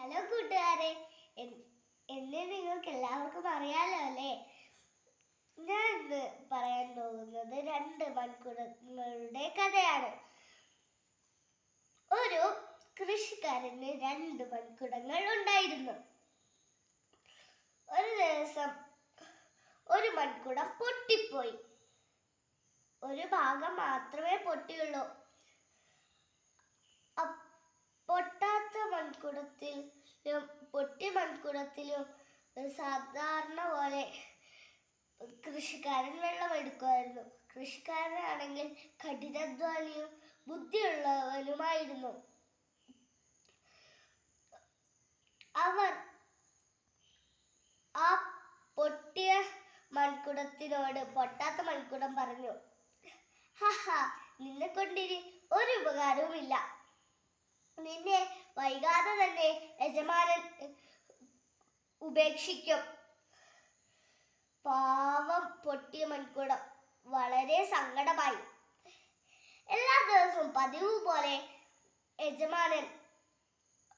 Hello കൂട്ടുകാരെ. എന്നെ നിങ്ങൾക്ക് എല്ലാവർക്കും അറിയാലോ അല്ലേ? ഞാൻ ഇന്ന് പറയാൻ പോകുന്നത് രണ്ട് മൺകുടങ്ങളുടെ കഥയാണ്. ഒരു കൃഷിക്കാരന് രണ്ട് മൺകുടങ്ങൾ ഉണ്ടായിരുന്നു. ഒരു ദിവസം ഒരു മൺകുടം പൊട്ടിപ്പോയി. ഒരു ഭാഗം മാത്രമേ പൊട്ടിയുള്ളൂ അ- പൊട്ടാത്ത മൺകുടത്തിലും പൊട്ടി മൺകുടത്തിലും സാധാരണ പോലെ കൃഷിക്കാരൻ വെള്ളം എടുക്കുമായിരുന്നു. കൃഷിക്കാരനാണെങ്കിൽ കഠിനാധ്വാനിയും ബുദ്ധിയുള്ളവനുമായിരുന്നു. അവർ ആ പൊട്ടിയ മൺകുടത്തിനോട് പൊട്ടാത്ത മൺകുടം പറഞ്ഞു ഹാ നിന്നെ കൊണ്ടിരി ഒരു ഉപകാരവുമില്ല. നിന്നെ വൈകാതെ തന്നെ യജമാനൻ ഉപേക്ഷിക്കും. പാവം പൊട്ടിയ മൺകുടം വളരെ സങ്കടമായി. എല്ലാ ദിവസവും പതിവ് പോലെ യജമാനൻ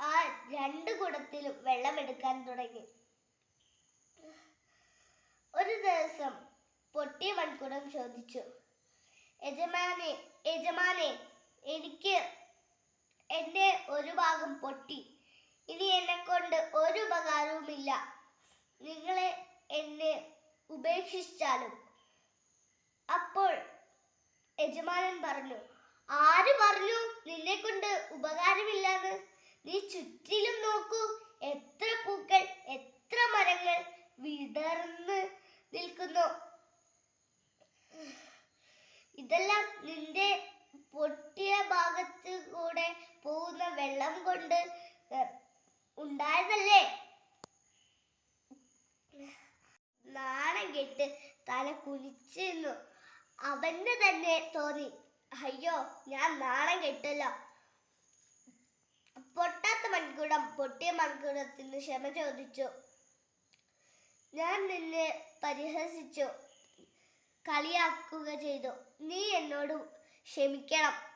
ആ രണ്ട് കുടത്തിലും വെള്ളമെടുക്കാൻ തുടങ്ങി. ഒരു ദിവസം പൊട്ടിയ മൺകുടം ചോദിച്ചു. യജമാനെ യജമാനെ എനിക്ക് എന്റെ ഒരു ഭാഗം പൊട്ടി. ഇനി എന്നെ കൊണ്ട് ഒരു ഉപകാരവുമില്ല. നിങ്ങളെ എന്നെ ഉപേക്ഷിച്ചാലും. അപ്പോൾ യജമാനൻ പറഞ്ഞു ആര് പറഞ്ഞു നിന്നെ കൊണ്ട് ഉപകാരമില്ലാന്ന്? നീ ചുറ്റിലും നോക്കൂ. എത്ര പൂക്കൾ എത്ര മരങ്ങൾ വിടർന്ന് നിൽക്കുന്നു. ഇതെല്ലാം നിന്റെ പൊട്ടിയ ഭാഗത്ത് കൂടെ പോകുന്ന വെള്ളം കൊണ്ട് ഉണ്ടായതല്ലേ? നാണം കെട്ട് തല കുനിച്ചിരുന്നു. അവന് തന്നെ തോന്നി അയ്യോ ഞാൻ നാണം കെട്ടല്ലോ. പൊട്ടാത്ത മൺകുടം പൊട്ടിയ മൺകുടത്തിന് ക്ഷമ ചോദിച്ചു. ഞാൻ നിന്നെ പരിഹസിച്ചു കളിയാക്കുക ചെയ്തു. നീ എന്നോട് ക്ഷമിക്കണം.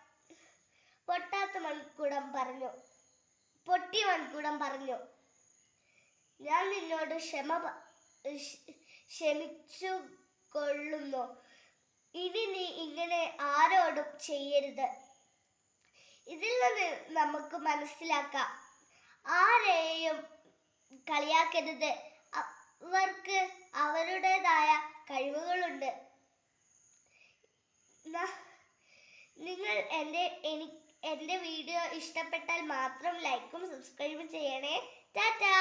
പൊട്ടാത്ത മൺകുടം പറഞ്ഞു. പൊട്ടിയ മൺകുടം പറഞ്ഞു. ഞാൻ നിന്നോട് ക്ഷമ ക്ഷമിച്ചു കൊള്ളുന്നു. ഇനി നീ ഇങ്ങനെ ആരോടും ചെയ്യരുത്. ഇതിൽ നിന്ന് നമുക്ക് മനസ്സിലാക്കാം. ആരെയും കളിയാക്കരുത്. അവർക്ക് അവരുടേതായ കഴിവുകളുണ്ട്. നിങ്ങൾ എന്റെ എനി എന്റെ വീഡിയോ ഇഷ്ടപ്പെട്ടാൽ മാത്രം ലൈക്കും സബ്സ്ക്രൈബും ചെയ്യണേ. ടാറ്റാ.